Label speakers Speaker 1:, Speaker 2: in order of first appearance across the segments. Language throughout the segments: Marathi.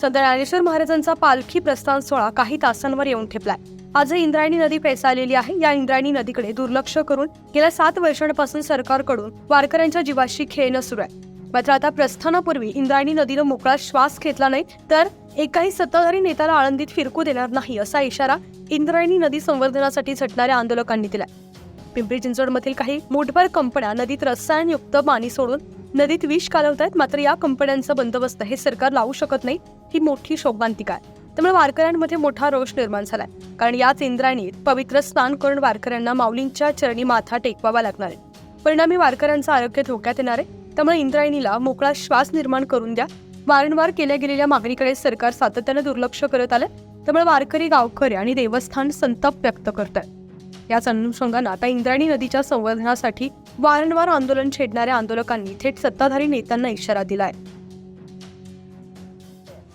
Speaker 1: संत ज्ञानेश्वर महाराजांचा पालखी प्रस्थान सोहळा काही तासांवर येऊन ठेपलाय. आजही इंद्रायणी नदी पेसाळलेली आहे. या इंद्रायणी नदीकडे दुर्लक्ष करून गेल्या सात वर्षांपासून सरकारकडून वारकऱ्यांच्या जीवाशी खेळणं सुरू आहे. मात्र आता प्रस्थानापूर्वी इंद्रायणी नदीनं मोकळा श्वास घेतला नाही तर एकाही सत्ताधारी नेत्याला आळंदीत फिरकू देणार नाही असा इशारा इंद्रायणी नदी संवर्धनासाठी झटणाऱ्या आंदोलकांनी दिलाय. पिंपरी चिंचवडमधील काही मोठभर कंपन्या नदीत रसायनयुक्त पाणी सोडून नदीत विष कालवत आहेत मात्र या कंपन्यांचा बंदोबस्त हे सरकार लावू शकत नाही ही मोठी शोकवांतिका आहे. त्यामुळे वारकऱ्यांमध्ये मोठा रोष निर्माण झालाय. कारण याच इंद्रायणीत पवित्र स्नान करून वारकऱ्यांना माऊलींच्या चरणी माथा टेकवावा लागणार आहे. परिणामी वारकऱ्यांचं आरोग्य धोक्यात येणार आहे. त्यामुळे इंद्रायणीला मोकळा श्वास निर्माण करून द्या. वारंवार केल्या गेलेल्या मागणीकडे सरकार सातत्यानं दुर्लक्ष करत आलं त्यामुळे वारकरी गावकरी आणि देवस्थान संताप व्यक्त करत आहेत याच अनुषंगानं आता इंद्रायणी नदीच्या संवर्धनासाठी वारंवार आंदोलन छेडणाऱ्या आंदोलकांनी थेट सत्ताधारी नेत्यांना इशारा दिलाय.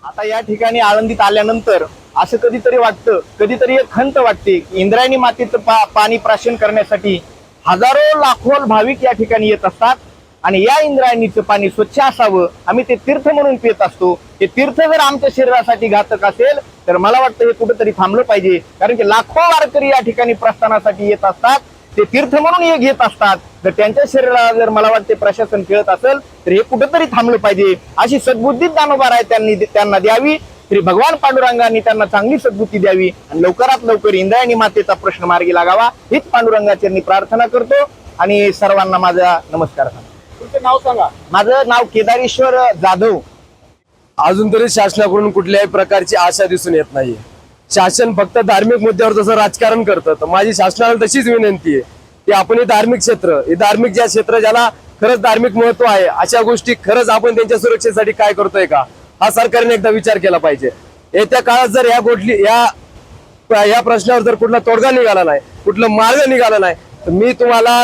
Speaker 2: आता या ठिकाणी आळंदीत आल्यानंतर असं कधीतरी वाटतं कधीतरी एक खंत वाटते इंद्रायणी मातीचं पा पाणी प्राशन करण्यासाठी हजारो लाखो भाविक या ठिकाणी येत असतात आणि या इंद्रायणीचं पाणी स्वच्छ असावं. आम्ही ते तीर्थ म्हणून पित असतो. ते तीर्थ जर आमच्या शरीरासाठी घातक असेल तर मला वाटतं हे कुठेतरी थांबलं पाहिजे. कारण की लाखो वारकरी या ठिकाणी प्रस्थानासाठी येत असतात. ते तीर्थ म्हणून हे घेत असतात. तर त्यांच्या शरीराला जर मला वाटते प्रशासन खेळत असेल तर हे कुठेतरी थांबलं पाहिजे. अशी सद्बुद्धी दानोबार आहे त्यांनी त्यांना द्यावी. श्री भगवान पांडुरंगांनी त्यांना चांगली सद्बुद्धी द्यावी. आणि लवकरात लवकर इंद्रायणी मातेचा प्रश्न मार्गी लागावा. हीच पांडुरंगाची प्रार्थना करतो. आणि सर्वांना माझा नमस्कार. सांगा तुमचं नाव सांगा. माझं नाव केदारेश्वर जाधव.
Speaker 3: अजून तरी शासनाकडून कुठल्याही प्रकारची आशा दिसून येत नाहीये. शासन फक्त धार्मिक मुद्द्यावर जसं राजकारण करतं. तर माझी शासनाला तशीच विनंती आहे की आपण हे धार्मिक क्षेत्र हे धार्मिक ज्या क्षेत्र ज्याला खरंच धार्मिक महत्त्व आहे अशा गोष्टी खरंच आपण त्यांच्या सुरक्षेसाठी काय करतोय का हा सरकारने एकदा विचार केला पाहिजे. येत्या काळात जर या गोष्टी या या प्रश्नावर जर कुठला तोडगा निघाला नाही कुठला मार्ग निघाला नाही तर मी तुम्हाला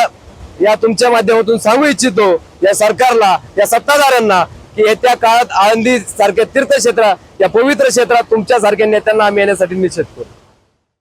Speaker 3: या तुमच्या माध्यमातून सांगू इच्छितो या सरकारला या सत्ताधाऱ्यांना की येत्या काळात आळंदी सारख्या तीर्थक्षेत्रात या पवित्र क्षेत्रात तुमच्यासारख्या नेत्यांना आम्ही येण्यासाठी निश्चित करू.